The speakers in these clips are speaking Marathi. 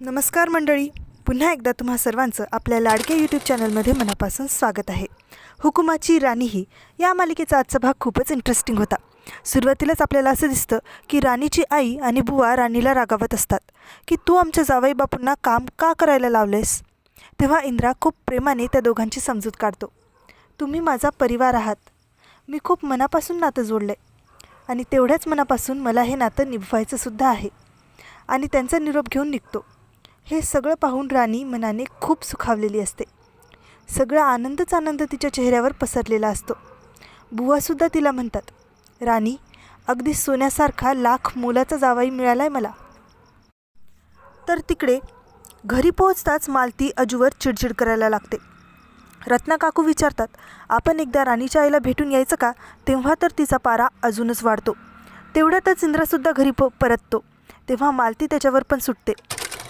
नमस्कार मंडळी. पुन्हा एकदा तुम्हा सर्वांचं आपल्या लाडक्या यूट्यूब चॅनलमध्ये मनापासून स्वागत आहे. हुकुमाची राणी ही या मालिकेचा आजचा भाग खूपच इंटरेस्टिंग होता. सुरुवातीलाच आपल्याला असं दिसतं की राणीची आई आणि बुवा राणीला रागावत असतात की तू आमच्या जावई बापूंना काम का करायला लावलेस? तेव्हा इंद्रा खूप प्रेमाने त्या दोघांची समजूत काढतो. तुम्ही माझा परिवार आहात. मी खूप मनापासून नातं जोडलं आणि तेवढ्याच मनापासून मला हे नातं निभवायचं सुद्धा आहे. आणि त्यांचा निरोप घेऊन निघतो. हे सगळं पाहून राणी मनाने खूप सुखावलेली असते. सगळा आनंदच आनंद तिच्या चेहऱ्यावर पसरलेला असतो. बुवासुद्धा तिला म्हणतात राणी अगदी सोन्यासारखा लाख मोलाचा जावाई मिळाला आहे मला. तर तिकडे घरी पोहोचताच मालती अजूवर चिडचिड करायला लागते. रत्ना काकू विचारतात आपण एकदा राणीच्या आईला भेटून यायचं का? तेव्हा तर तिचा पारा अजूनच वाढतो. तेवढ्यातच इंद्रासुद्धा घरी प परततो. तेव्हा मालती त्याच्यावर पण सुटते.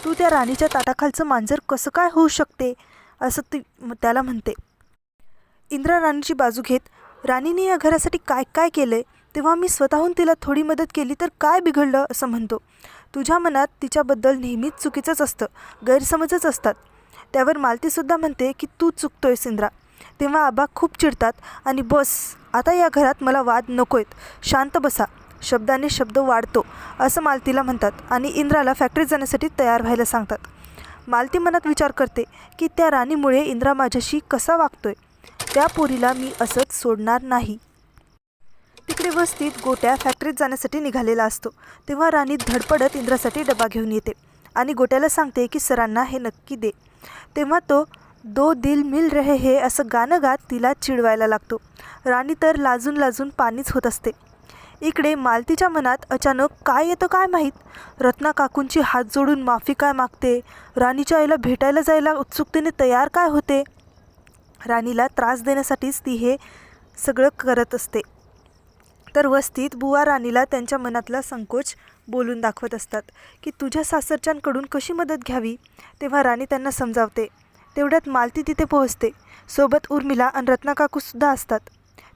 तू त्या राणीच्या ताटाखालचं मांजर कसं काय होऊ शकते? असं ती त्याला म्हणते. इंद्रा राणीची बाजू घेत राणीने या घरासाठी काय काय केलं आहे तेव्हा मी स्वतःहून तिला थोडी मदत केली तर काय बिघडलं? असं म्हणतो. तुझ्या मनात तिच्याबद्दल नेहमीच चुकीचंच असतं गैरसमजच असतात. त्यावर मालतीसुद्धा म्हणते की तू चुकतोयस इंद्रा. तेव्हा आबा खूप चिडतात आणि बस आता या घरात मला वाद नकोयत. शांत बसा. शब्दाने शब्द वाढतो असं मालतीला म्हणतात आणि इंद्राला फॅक्टरीत जाण्यासाठी तयार व्हायला सांगतात. मालती मनात विचार करते की त्या राणीमुळे इंद्रा माझ्याशी कसा वागतोय? त्या पोरीला मी असंच सोडणार नाही. तिकडे वस्तीत गोट्या फॅक्टरीत जाण्यासाठी निघालेला असतो. तेव्हा राणी धडपडत इंद्रासाठी डबा घेऊन येते आणि गोट्याला सांगते की सरांना हे नक्की दे. तेव्हा तो दो दिल मिल रहे हे असं गाणं गात तिला चिडवायला लागतो. राणी तर लाजून लाजून पाणीच होत असते. इकडे मालतीच्या मनात अचानक काय येतं काय माहीत? रत्ना काकूंची हात जोडून माफी काय मागते? राणीच्या आईला भेटायला जायला उत्सुकतेने तयार काय होते? राणीला त्रास देण्यासाठीच ती हे सगळं करत असते. तर वस्तीत बुवा राणीला त्यांच्या मनातला संकोच बोलून दाखवत असतात की तुझ्या सासरच्यांकडून कशी मदत घ्यावी? तेव्हा राणी त्यांना समजावते. तेवढ्यात मालती तिथे पोहोचते. सोबत उर्मिला आणि रत्नाकाकूसुद्धा असतात.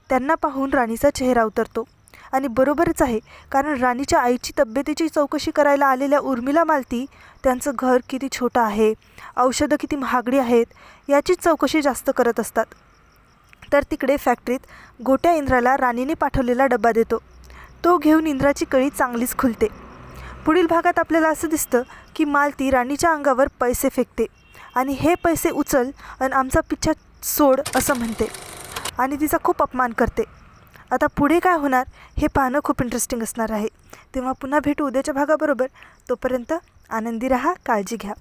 त्यांना पाहून राणीचा चेहरा उतरतो. आणि बरोबरच आहे. कारण राणीच्या आईची तब्येतीची चौकशी करायला आलेल्या उर्मिला मालती त्यांचं घर किती छोटं आहे औषधं किती महागडी आहेत याचीच चौकशी जास्त करत असतात. तर तिकडे फॅक्टरीत गोट्या इंद्राला राणीने पाठवलेला डबा देतो. तो घेऊन इंद्राची कळी चांगलीच खुलते. पुढील भागात आपल्याला असं दिसतं की मालती राणीच्या अंगावर पैसे फेकते आणि हे पैसे उचल आणि आमचा पिच्छा सोड असं म्हणते आणि तिचा खूप अपमान करते. आता पुढे काय होणार हे पाहणं खूप इंटरेस्टिंग असणार आहे. तेव्हा पुन्हा भेटू उद्याच्या भागाबरोबर. तोपर्यंत आनंदी रहा काळजी घ्या.